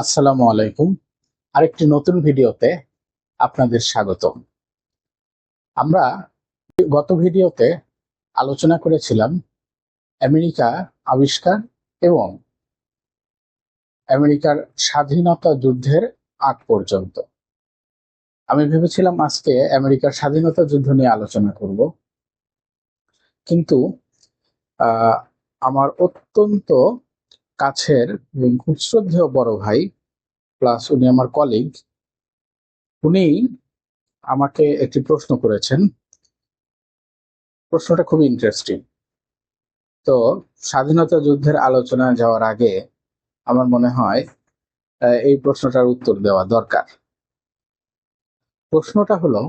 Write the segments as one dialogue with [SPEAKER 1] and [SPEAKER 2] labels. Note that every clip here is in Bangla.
[SPEAKER 1] আসসালামু আলাইকুম। আরেকটি নতুন ভিডিওতে আপনাদের স্বাগতম। আমরা গত ভিডিওতে আলোচনা করেছিলাম আমেরিকা আবিষ্কার এবং আমেরিকার স্বাধীনতা যুদ্ধের আগ পর্যন্ত। আমি ভেবেছিলাম আজকে আমেরিকার স্বাধীনতা যুদ্ধ নিয়ে আলোচনা করব। কিন্তু আমার অত্যন্ত কাছের এবং খুব শ্রদ্ধেয় বড় ভাই প্লাস উনি আমার কলিগ উনি আমাকে একটি প্রশ্ন করেছেন। প্রশ্নটা খুবই ইন্টারেস্টিং তো স্বাধীনতা যুদ্ধের আলোচনায় যাওয়ার আগে আমার মনে হয় এই প্রশ্নটার উত্তর দেওয়া দরকার। প্রশ্নটা হলো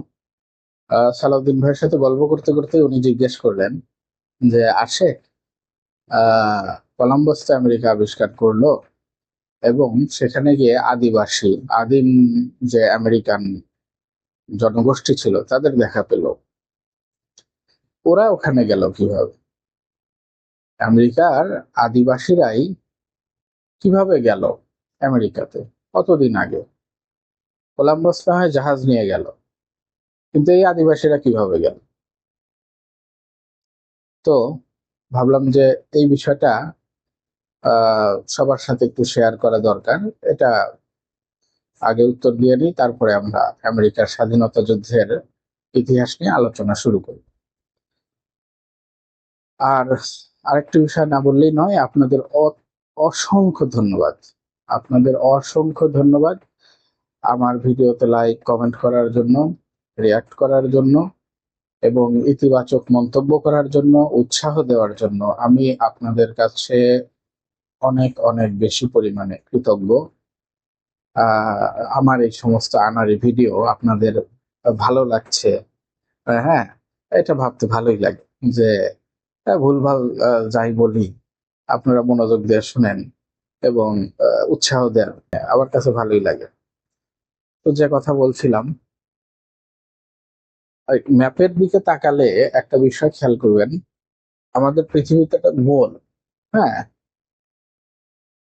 [SPEAKER 1] সালাউদ্দিন ভাইয়ের সাথে গল্প করতে করতে উনি জিজ্ঞেস করলেন যে, আশেক, আহ কলম্বাস আমেরিকা আবিষ্কার করল এবং সেখানে গিয়ে আদিবাসী, আদিম যে আমেরিকান জনগোষ্ঠী ছিল তাদের দেখা পেল। ওরা ওখানে গেল কীভাবে? আমেরিকার আদিবাসীরাই কীভাবে গেল আমেরিকাতে? কতদিন আগে? কলাম্বাস হয় জাহাজ নিয়ে গেল। কিন্তু এই আদিবাসীরা কীভাবে গেল? তো ভাবলাম যে এই বিষয়টা সবার সাথে একটু শেয়ার করা দরকার। এটা আগে উত্তর দিয়ে নিই, তারপরে আমরা আমেরিকার স্বাধীনতা যুদ্ধের ইতিহাস নিয়ে আলোচনা শুরু করি। আর আরেকটি বিষয় না বললেই নয়, আপনাদের অসংখ্য ধন্যবাদ। আপনাদের অসংখ্য ধন্যবাদ আমার ভিডিওতে লাইক কমেন্ট করার জন্য রিয়াক্ট করার জন্য এবং ইতিবাচক মন্তব্য করার জন্য, উৎসাহ দেওয়ার জন্য। আমি আপনাদের কাছে অনেক অনেক বেশি পরিমাণে কৃতজ্ঞ। আমার এই সমস্ত আনারি ভিডিও আপনাদের ভালো লাগছে হ্যাঁ এটা ভাবতে ভালোই লাগে যে ভুলভাল আহ, যাই বলি আপনারা মনোযোগ দিয়ে শুনেন এবং উৎসাহ দেন আমার কাছে ভালোই লাগে। তো যে কথা বলছিলাম ম্যাপের দিকে তাকালে একটা বিষয় খেয়াল করবেন আমাদের পৃথিবীতে একটা গোল হ্যাঁ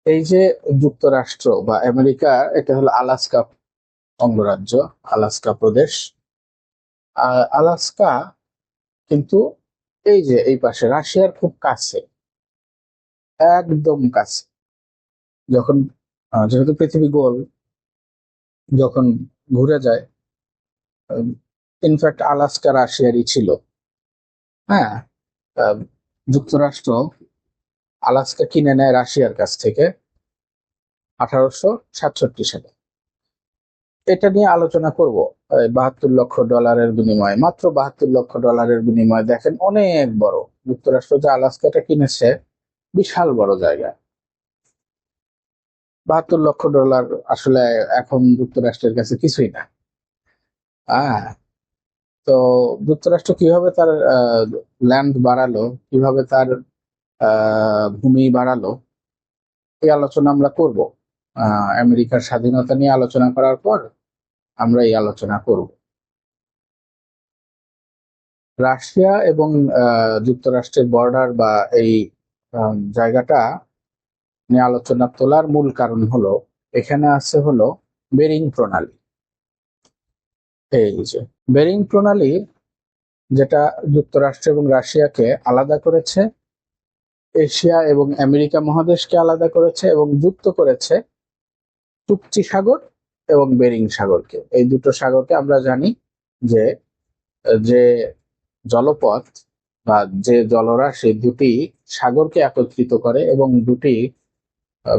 [SPEAKER 1] এই যে যুক্তরাষ্ট্র বা আমেরিকা, এটা হলো আলাস্কা অঙ্গরাজ্য, আলাস্কা প্রদেশ। আলাস্কা কিন্তু এই যে এই পাশে রাশিয়ার খুব কাছে, একদম কাছে। যখন যেহেতু পৃথিবী গোল, যখন ঘুরে যায় ইনফ্যাক্ট আলাস্কা রাশিয়ারই ছিল। হ্যাঁ যুক্তরাষ্ট্র আলাস্কা কিনে নেয় রাশিয়ার কাছ থেকে আঠারোশো সাতষট্টি সালে। এটা নিয়ে আলোচনা করব। বাহাত্তর লক্ষ ডলারের বিনিময়ে। মাত্র বাহাত্তর লক্ষ ডলারের বিনিময়ে দেখেন অনেক বড়। যুক্তরাষ্ট্র যে আলাস্কাটা কিনেছে, বিশাল বড় জায়গা। বাহাত্তর লক্ষ ডলার আসলে এখন যুক্তরাষ্ট্রের কাছে কিছুই না। হ্যাঁ তো যুক্তরাষ্ট্র কীভাবে তার ল্যান্ড বাড়ালো, কীভাবে তার ভূমি বাড়ালো। এই আলোচনা আমরা করব। আমেরিকার স্বাধীনতা নিয়ে আলোচনা করার পর আমরা এই আলোচনা করব। রাশিয়া এবং যুক্তরাষ্ট্রের বর্ডার বা এই জায়গাটা নিয়ে আলোচনা তোলার মূল কারণ হলো, এখানে আছে হলো বেরিং প্রণালী। এই যে, বেরিং প্রণালী যেটা যুক্তরাষ্ট্র এবং রাশিয়াকে আলাদা করেছে এশিয়া এবং আমেরিকা মহাদেশকে আলাদা করেছে এবং যুক্ত করেছে চুক্তি সাগর এবং বেরিং সাগরকে। এই দুটো সাগরকে আমরা জানি যে যে জলপথ বা যে জলরাশি দুটি সাগরকে একত্রিত করে এবং দুটি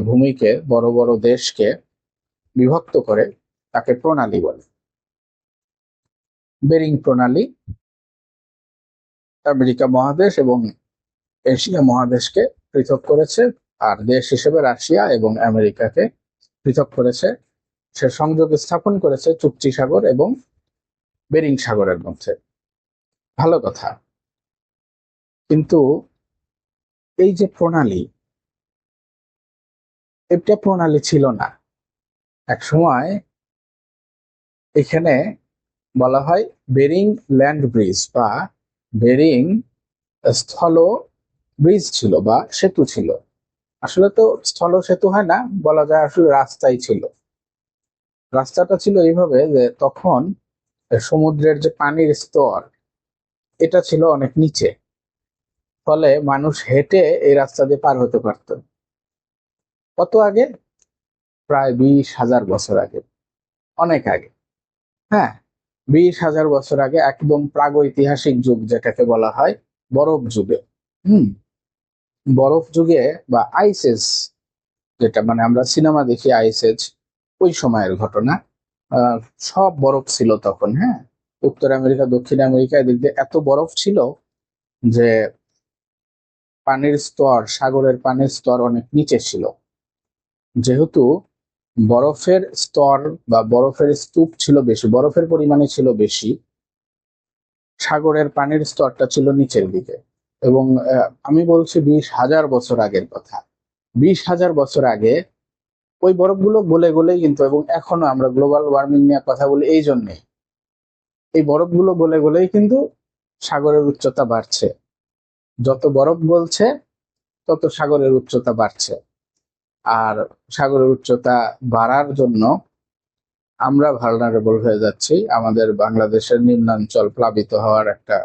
[SPEAKER 1] ভূমিকে, বড় বড় দেশকে বিভক্ত করে তাকে প্রণালী বলে। বেরিং প্রণালী, আমেরিকা মহাদেশ এবং এশিয়া মহাদেশকে পৃথক করেছে আর দেশ হিসেবে রাশিয়া এবং আমেরিকাকে পৃথক করেছে। সে সংযোগ স্থাপন করেছে চুক্তি সাগর এবং বেরিং সাগরের মধ্যে। ভালো কথা। কিন্তু এই যে প্রণালী, এটা প্রণালী ছিল না। এক সময় এখানে বলা হয় বেরিং ল্যান্ড ব্রিজ বা বেরিং স্থল ব্রিজ ছিল বা সেতু ছিল। আসলে তো স্থল সেতু হয় না, বলা যায় আসলে রাস্তাই ছিল। রাস্তাটা ছিল এইভাবে যে তখন সমুদ্রের যে পানির স্তর, এটা ছিল অনেক নিচে। ফলে মানুষ হেঁটে এই রাস্তা দিয়ে পার হতে পারত। কত আগে? প্রায় বিশ হাজার বছর আগে। অনেক আগে। হ্যাঁ বিশ হাজার বছর আগে একদম প্রাগৈতিহাসিক যুগ, যেটাকে বলা হয় বরফ যুগে। হুম। বরফ যুগে বা আইসেজ যেটা মানে আমরা সিনেমা দেখি আইসেজ ওই সময়ের ঘটনা সব বরফ ছিল তখন হ্যাঁ? উত্তর আমেরিকা, দক্ষিণ আমেরিকা এদিক দিয়ে এত বরফ ছিল যে পানির স্তর, সাগরের পানির স্তর অনেক নিচে ছিল। যেহেতু বরফের স্তর বা বরফের স্তূপ ছিল বেশি, বরফের পরিমাণে ছিল বেশি, সাগরের পানির স্তরটা ছিল নিচের দিকে। এবং আমি বলছি বিশ হাজার বছর আগের কথা। বিশ হাজার বছর আগে ওই বরফগুলো গলে গলেই কিন্তু, এবং এখনও আমরা গ্লোবাল ওয়ার্মিং নিয়ে কথা বলি এই জন্যে এই বরফগুলো গলে গলেই কিন্তু সাগরের উচ্চতা বাড়ছে। যত বরফ গলছে, তত সাগরের উচ্চতা বাড়ছে। আর সাগরের উচ্চতা বাড়ার জন্য আমরা ভালনারেবল হয়ে যাচ্ছি। আমাদের বাংলাদেশের নিম্নাঞ্চল প্লাবিত হওয়ার একটা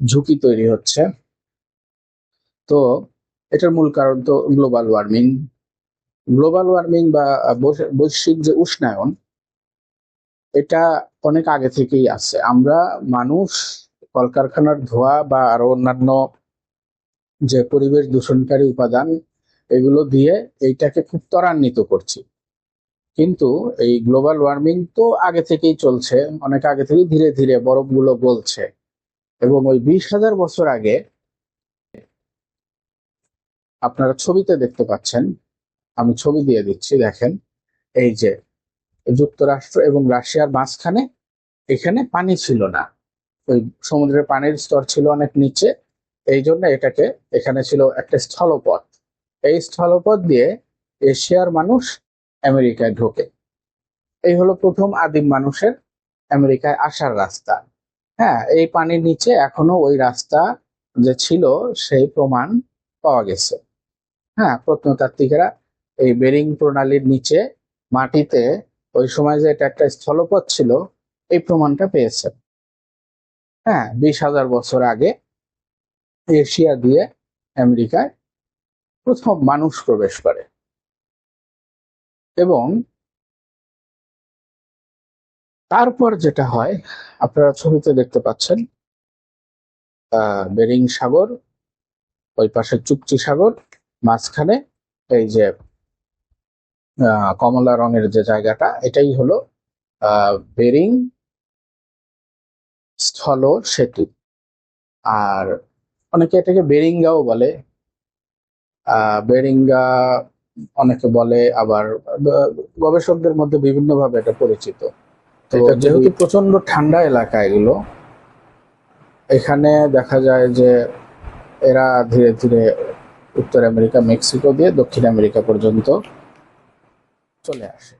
[SPEAKER 1] ঝুঁকি তৈরি হচ্ছে। তো এটার মূল কারণ তো গ্লোবাল ওয়ার্মিং গ্লোবাল ওয়ার্মিং বা বৈশ- বৈশ্বিক যে উষ্ণায়ন, এটা অনেক আগে থেকেই আছে। আমরা মানুষ, কলকারখানার ধোঁয়া বা আরও অন্যান্য যে পরিবেশ দূষণকারী উপাদান, এগুলো দিয়ে এইটাকে খুব ত্বরান্বিত করছি। কিন্তু এই গ্লোবাল ওয়ার্মিং তো আগে থেকেই চলছে, অনেক আগে থেকেই ধীরে ধীরে বরফগুলো গলছে। এবং ওই বিশ হাজার বছর আগে আপনারা ছবিতে দেখতে পাচ্ছেন, আমি ছবি দিয়ে দিচ্ছি, দেখেন, এই যে যুক্তরাষ্ট্র এবং রাশিয়ার মাঝখানে এখানে পানি ছিল না। ওই সমুদ্রের পানির স্তর ছিল অনেক নিচে, এই জন্য এটাকে এখানে ছিল একটা স্থলপথ। এই স্থলপথ দিয়ে এশিয়ার মানুষ আমেরিকায় ঢোকে। এই হলো প্রথম আদিম মানুষের আমেরিকায় আসার রাস্তা। হ্যাঁ এই পানির নিচে এখনও ওই রাস্তা যে ছিল সেই প্রমাণ পাওয়া গেছে। হ্যাঁ প্রত্নতাত্ত্বিকেরা এই বেরিং প্রণালীর নিচে মাটিতে ওই সময় যে এটা একটা স্থলপথ ছিল, এই প্রমাণটা পেয়েছে হ্যাঁ বিশ হাজার বছর আগে এশিয়া দিয়ে আমেরিকায় প্রথম মানুষ প্রবেশ করে। এবং তারপর যেটা হয়, আপনারা ছবিতে দেখতে পাচ্ছেন বেরিং সাগর, ওই পাশে চুক্তি সাগর মাঝখানে এই যে কমলা রঙের যে জায়গাটা এটাই হলো বেরিং স্থল সেতু। আর অনেকে এটাকে বেরিঙ্গাও বলে। আহ, বেরিঙ্গা অনেকে বলে আবার গবেষকদের মধ্যে বিভিন্ন ভাবে এটা পরিচিত। তো যেহেতু প্রচণ্ড ঠান্ডা এলাকা এগুলো এখানে দেখা যায় যে এরা ধীরে ধীরে উত্তর আমেরিকা মেক্সিকো দিয়ে দক্ষিণ আমেরিকা পর্যন্ত চলে আসে।